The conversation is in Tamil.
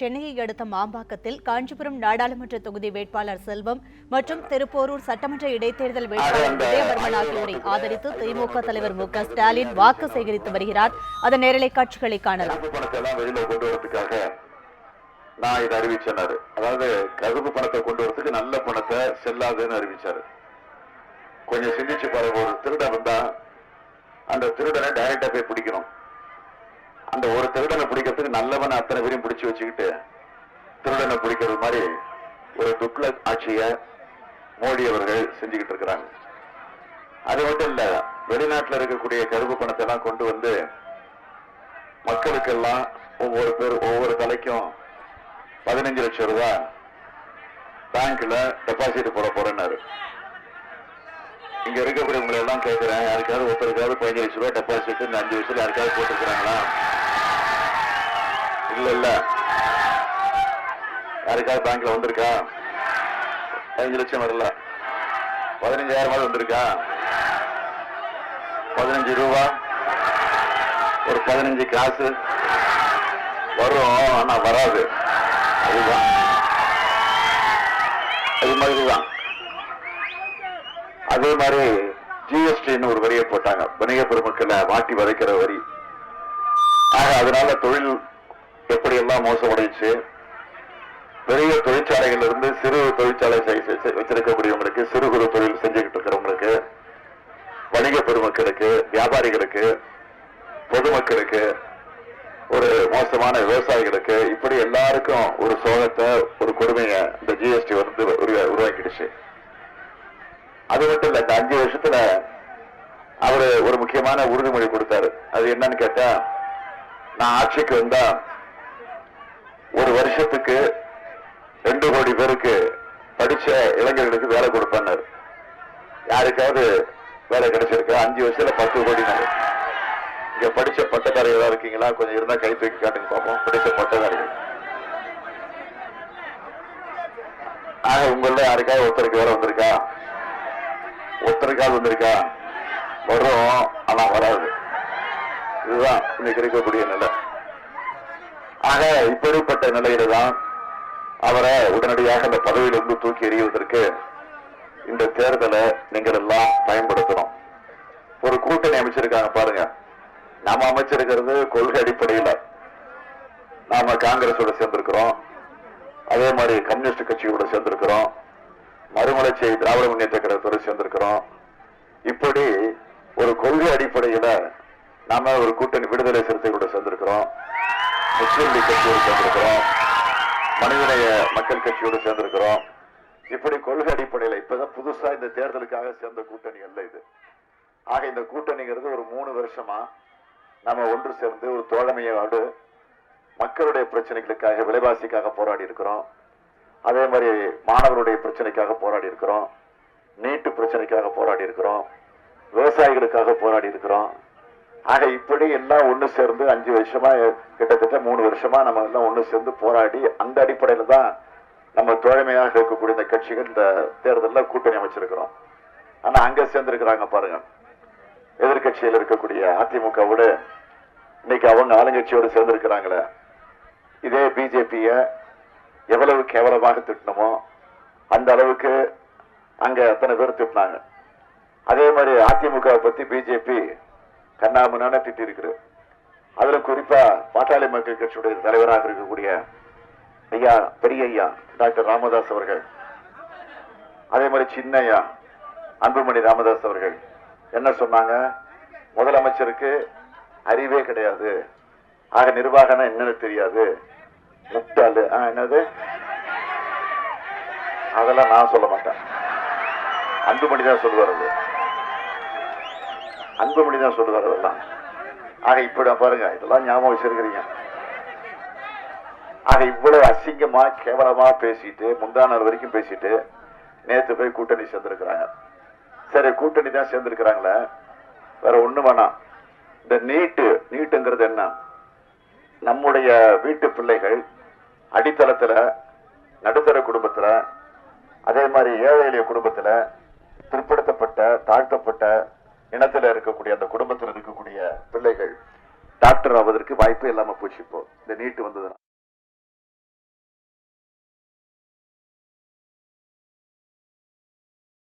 சென்னையை அடுத்த மாம்பாக்கத்தில் காஞ்சிபுரம் நாடாளுமன்ற தொகுதி வேட்பாளர் செல்வம் மற்றும் திருப்போரூர் சட்டமன்ற இடைத்தேர்தல் வேட்பாளர் விஜயவர்மன் ஆகியோரை ஆதரித்து திமுக தலைவர் மு ஸ்டாலின் வாக்கு சேகரித்து வருகிறார். அதன் நேரலை காட்சிகளை காணலாம். நான் இதை அறிவிச்சேனாரு. அதாவது கருப்பு பணத்தை கொண்டு வரதுக்கு நல்ல பணத்தை செல்லாதுன்னு அறிவிச்சாரு. கொஞ்சம் சிந்திச்சு பாருங்க ஒரு திருடன் வந்தா அந்த திருடனை டைரக்டா போய் பிடிக்கணும். அந்த ஒரு திருடனை பிடிக்கிறதுக்கு நல்லவனை அத்தனை பேரையும் பிடிச்சு வச்சுக்கிட்டு திருடனை பிடிக்கிறது மாதிரி ஒரு துக்ளக் ஆட்சியை மோடி அவர்கள் செஞ்சுக்கிட்டு இருக்கிறாங்க. அது மட்டும் இல்ல வெளிநாட்டுல இருக்கக்கூடிய கருப்பு பணத்தை எல்லாம் கொண்டு வந்து மக்களுக்கெல்லாம் ஒவ்வொரு பேர் ஒவ்வொரு தலைக்கும் பதினஞ்சு லட்சம் ரூபாய் பேங்க்ல டெபாசிட் போட போறேன்னாரு. இங்க இருக்கக்கூடியவங்களை எல்லாம் கேட்கிறேன் யாருக்காவது ஒருத்தருக்காவது பதினஞ்சு லட்சம் ரூபாய் டெபாசிட் இந்த அஞ்சு வருஷத்துல யாருக்காவது போட்டிருக்கிறாங்களா? இல்ல. இல்ல யாருக்காவது பேங்க்ல வந்திருக்கா? பதினஞ்சு லட்சம் வரல. பதினஞ்சாயிரம் வந்திருக்கா? பதினஞ்சு ரூபா? ஒரு பதினஞ்சு காசு. வரும் ஆனா வராது. அதுதான். அது மாதிரிதான். அதே மாதிரி ஜிஎஸ்டின்னு ஒரு வரியை போட்டாங்க. வணிக பெருமக்களை மாட்டி வதைக்கிற வரி. ஆக அதனால தொழில் எப்படி எல்லாம் மோசமடைச்சு பெரிய தொழிற்சாலைகள் இருந்து சிறு தொழிற்சாலை செய்- வச்சிருக்கக்கூடியவங்களுக்கு சிறு குறு தொழில் செஞ்சுக்கிட்டு இருக்கிறவங்களுக்கு வணிக பெருமக்களுக்கு வியாபாரிகளுக்கு பொதுமக்களுக்கு ஒரு மோசமான விவசாயிகளுக்கு இப்படி எல்லாருக்கும் ஒரு சோகத்தை ஒரு கொடுமைய இந்த ஜிஎஸ்டி வந்து உருவா- உருவாக்கிடுச்சு. அது மட்டும் இல்ல இந்த அஞ்சு வருஷத்துல அவரு ஒரு முக்கியமான உறுதிமொழி கொடுத்தாரு. அது என்னன்னு கேட்டா நான் ஆட்சிக்கு வந்தா ஒரு வருஷத்துக்கு ரெண்டு கோடி பேருக்கு படிச்ச இளைஞர்களுக்கு வேலை கொடுப்பேன்னாரு. யாருக்காவது வேலை கிடைச்சிருக்கா? அஞ்சு வருஷத்துல பத்து கோடி இங்க படிச்ச பட்டதாரிகளா இருக்கீங்களா? கொஞ்சம் இருந்தா கை தூக்கி காட்டுங்க பார்ப்போம் படிச்ச பட்டதாரிகள். ஆக உங்கள யாருக்காவது ஒருத்தருக்கு வேலை வந்திருக்கா? ஒருத்தருக்காவது வந்திருக்கா? வரும் ஆனா வராது. இதுதான் இன்னைக்கு இருக்கக்கூடிய நிலை. ஆக இப்படிப்பட்ட நிலையில தான் அவரை உடனடியாக அந்த பதவியிலிருந்து தூக்கி எறிவதற்கு இந்த தேர்தலை நீங்கள் எல்லாம் பயன்படுத்தணும். ஒரு கூட்டணி அமைச்சிருக்காங்க பாருங்க. நாம அமைச்சிருக்கிறது கொள்கை அடிப்படையில். நாம காங்கிரஸோட சேர்ந்திருக்கிறோம். அதே மாதிரி கம்யூனிஸ்ட் கட்சியோட சேர்ந்திருக்கிறோம். மறுமலர்ச்சி திராவிட முன்னேற்ற கழகத்தோட சேர்ந்திருக்கிறோம். இப்படி ஒரு கொள்கை அடிப்படையில நாம ஒரு கூட்டணி விடுதலை சிறுத்தைகளோட சேர்ந்திருக்கிறோம். முஸ்லீம் லீக் கட்சியோடு சேர்ந்திருக்கிறோம். மனிதநேய மக்கள் கட்சியோடு சேர்ந்திருக்கிறோம். இப்படி கொள்கை அடிப்படையில் இப்பதான் புதுசா இந்த தேர்தலுக்காக சேர்ந்த கூட்டணி அல்ல இது. ஆக இந்த கூட்டணிங்கிறது ஒரு மூணு வருஷமா நம்ம ஒன்று சேர்ந்து ஒரு தோழமையோடு மக்களுடைய பிரச்சனைகளுக்காக விலைவாசிக்காக போராடி இருக்கிறோம். அதே மாதிரி மாணவருடைய பிரச்சனைக்காக போராடி இருக்கிறோம். நீட்டு பிரச்சனைக்காக போராடி இருக்கிறோம். விவசாயிகளுக்காக போராடி இருக்கிறோம். ஆக இப்படி எல்லாம் ஒண்ணு சேர்ந்து அஞ்சு வருஷமா கிட்டத்தட்ட மூணு வருஷமா நம்ம எல்லாம் ஒண்ணு சேர்ந்து போராடி அந்த அடிப்படையில தான் நம்ம தோழமையாக இருக்கக்கூடிய இந்த கட்சிகள் இந்த தேர்தலில் கூட்டணி அமைச்சிருக்கிறோம். ஆனா அங்க சேர்ந்திருக்கிறாங்க பாருங்க. எதிர்க்கட்சியில் இருக்கக்கூடிய அதிமுகவோட இன்னைக்கு அவங்க ஆளுங்கட்சியோடு சேர்ந்திருக்கிறாங்களே. இதே பிஜேபிய எவ்வளவு கேவலமாக திட்டணுமோ அந்த அளவுக்கு அங்க அத்தனை பேர் திட்டினாங்க. அதே மாதிரி அதிமுக பத்தி பிஜேபி கண்ணாமனான திட்டி இருக்குது அதுல குறிப்பா பாட்டாளி மக்கள் கட்சியுடைய தலைவராக இருக்கக்கூடிய ஐயா பெரிய ஐயா டாக்டர் ராமதாஸ் அவர்கள். அதே மாதிரி சின்ன ஐயா அன்புமணி ராமதாஸ் அவர்கள். என்ன சொன்னாங்க? முதலமைச்சருக்கு அறிவே கிடையாது. ஆக நிர்வாகம் என்னன்னு தெரியாது. முட்டாளு. என்னது? அதெல்லாம் நான் சொல்ல மாட்டேன். அன்புமணி தான் சொல்லுவார் அது. அன்புமணி தான் சொல்லுவார் அதெல்லாம். ஆக இப்படி பாருங்க இதெல்லாம் ஞாபகம் வச்சிருக்கிறீங்க. ஆக இவ்வளவு அசிங்கமா கேவலமா பேசிட்டு முந்தா வரைக்கும் பேசிட்டு நேத்து போய் கூட்டணி சேர்ந்திருக்கிறாங்க. சரி கூட்டணி தான் சேர்ந்திருக்கிறாங்களே. வேற ஒண்ணு வேணாம். இந்த நீட்டு நீட்டுங்கிறது என்ன? நம்முடைய வீட்டு பிள்ளைகள் அடித்தளத்துல நடுத்தர குடும்பத்துல அதே மாதிரி ஏழை எளிய குடும்பத்துல பிற்படுத்தப்பட்ட தாழ்த்தப்பட்ட இனத்துல இருக்கக்கூடிய அந்த குடும்பத்தில் இருக்கக்கூடிய பிள்ளைகள் டாக்டர் ஆவதற்கு வாய்ப்பே இல்லாம போச்சு இப்போ. இந்த நீட்டு வந்ததுன்னா